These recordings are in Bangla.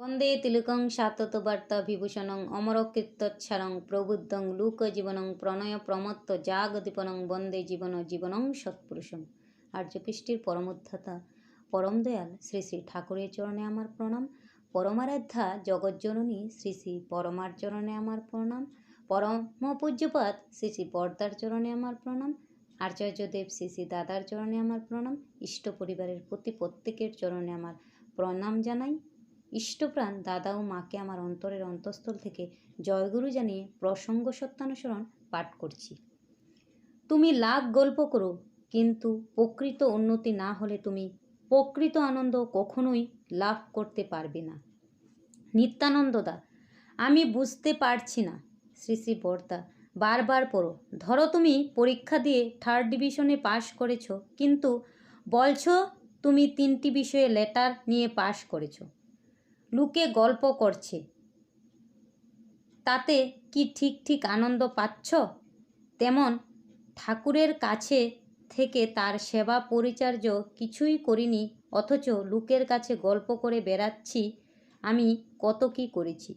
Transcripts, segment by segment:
বন্দে তিলকং সাতত বার্তা বিভূষণং অমরকীর্তচ্ছারং প্রবুদ্ধং লোকজীবনং প্রণয় প্রমত্ত জাগদীপনং বন্দে জীবন জীবনং সৎপুরুষম আর্যকৃষ্টির পরমোদ্ধাতা পরম দয়াল শ্রী শ্রী ঠাকুরের চরণে আমার প্রণাম। পরমারাধ্যা জগজ্জননী শ্রী শ্রী পরমার চরণে আমার প্রণাম। পরম পূজ্যপাত শ্রী শ্রী পর্দার চরণে আমার প্রণাম। আচার্যদেব শ্রী শ্রী দাদার চরণে আমার প্রণাম। ইষ্ট পরিবারের প্রতি প্রত্যেকের চরণে আমার প্রণাম জানাই। ইষ্টপ্রাণ দাদা ও মাকে আমার অন্তরের অন্তঃস্থল থেকে জয়গুরু জানিয়ে প্রসঙ্গ সত্যানুসরণ পাঠ করছি। তুমি লাখ গল্প করো, কিন্তু প্রকৃত উন্নতি না হলে তুমি প্রকৃত আনন্দ কখনোই লাভ করতে পারবে না। নিত্যানন্দদা আমি বুঝতে পারছি না। শ্রী শ্রী বর্দা, বারবার পড়ো। ধরো তুমি পরীক্ষা দিয়ে থার্ড ডিভিশনে পাশ করেছ, কিন্তু বলছো তুমি তিনটি বিষয়ে লেটার নিয়ে পাশ করেছ। লুকে গল্প করছে। তাতে কি ঠিক ঠিক আনন্দ পাচ্ছ? তেমন। ঠাকুরের কাছে থেকে তার সেবা পরিচার্য কিছুই করিনি, অথচ লোকের কাছে গল্প করে বেড়াচ্ছি আমি কত কি করেছি।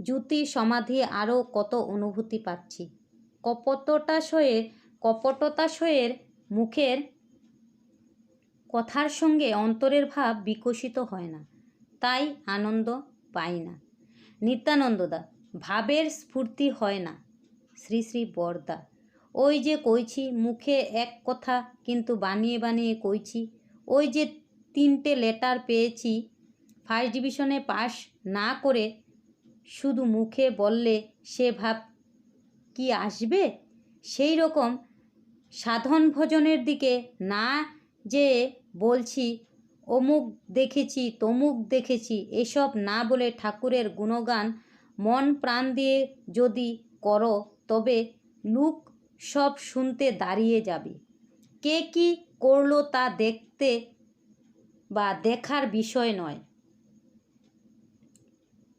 জ্যোতি সমাধি আরও কত অনুভূতি পাচ্ছি। কপটতাশয়ের কপটতাশয়ের মুখের কথার সঙ্গে অন্তরের ভাব বিকশিত হয় না। তাই আনন্দ পাই না। নিত্যানন্দদা, ভাবের স্ফূর্তি হয় না। শ্রী শ্রী বরদা, ওই যে কইছি মুখে এক কথা কিন্তু বানিয়ে বানিয়ে কইছি, ওই যে তিনটে লেটার পেয়েছি, ফার্স্ট ডিভিশনে পাস না করে শুধু মুখে বললে সে ভাব কি আসবে? সেই রকম সাধন ভজনের দিকে না যে বলছি অমুক দেখেছি, তমুক দেখেছি, এসব না বলে ঠাকুরের গুণগান মন প্রাণ দিয়ে যদি করো, তবে লুক সব শুনতে দাঁড়িয়ে যাবে। কে কি করল তা দেখতে বা দেখার বিষয় নয়।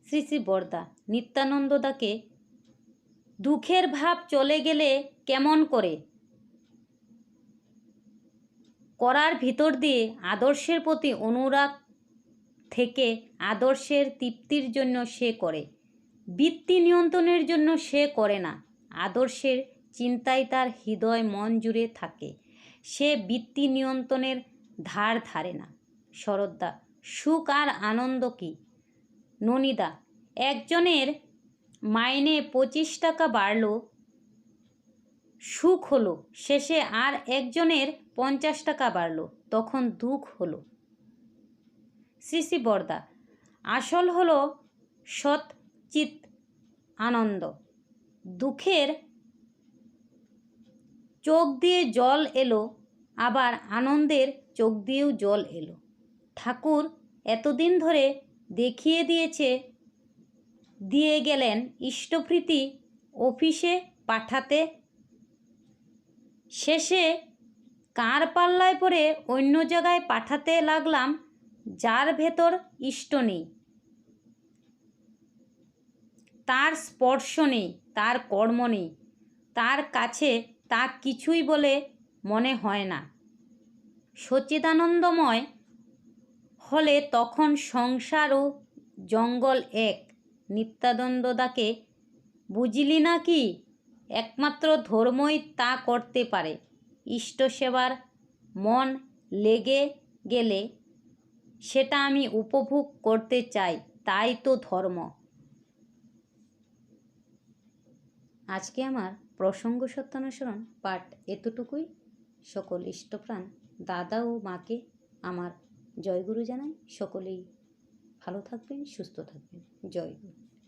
শ্রী শ্রী বর্দা নিত্যানন্দদাকে দুঃখের ভাব চলে গেলে কেমন করে? করার ভিতর দিয়ে আদর্শের প্রতি অনুরাগ থেকে আদর্শের তৃপ্তির জন্য সে করে। বৃত্তি নিয়ন্ত্রণের জন্য সে করে না। আদর্শের চিন্তায় তার হৃদয় মন জুড়ে থাকে। সে বৃত্তি নিয়ন্ত্রণের ধার ধারে না। শরদ্দা সুখ আর আনন্দ কি? ননিদা, একজনের মাইনে পঁচিশ টাকা বাড়ল সুখ হলো। শেষে আর একজনের পঞ্চাশ টাকা বাড়ল, তখন দুঃখ হলো। শ্রী বর্দা, আসল হলো সৎচিত আনন্দ। দুঃখের চোখ দিয়ে জল এলো, আবার আনন্দের চোখ দিয়েও জল এলো। ঠাকুর এতদিন ধরে দেখিয়ে দিয়েছে, দিয়ে গেলেন ইষ্টপ্রীতি অফিসে পাঠাতে শেষে কার পাল্লায় পরে অন্য জায়গায় পাঠাতে লাগলাম, যার ভেতর ইষ্ট নেই। তার স্পর্শ নেই, তার কর্ম নেই, তার কাছে তা কিছুই বলে মনে হয় না। সচিদানন্দময় হলে তখন সংসার ও জঙ্গল এক। নিত্যানন্দদাকে বুঝলি না কি? একমাত্র ধর্মই তা করতে পারে। ইষ্ট সেবার মন লেগে গেলে সেটা আমি উপভোগ করতে চাই, তাই তো ধর্ম। আজকে আমার প্রসঙ্গ সত্যানুসরণ পাঠ এতটুকুই। সকল ইষ্টপ্রাণ দাদা ও মাকে আমার জয়গুরু জানাই। সকলেই ভালো থাকবেন, সুস্থ থাকবেন। জয়গুরু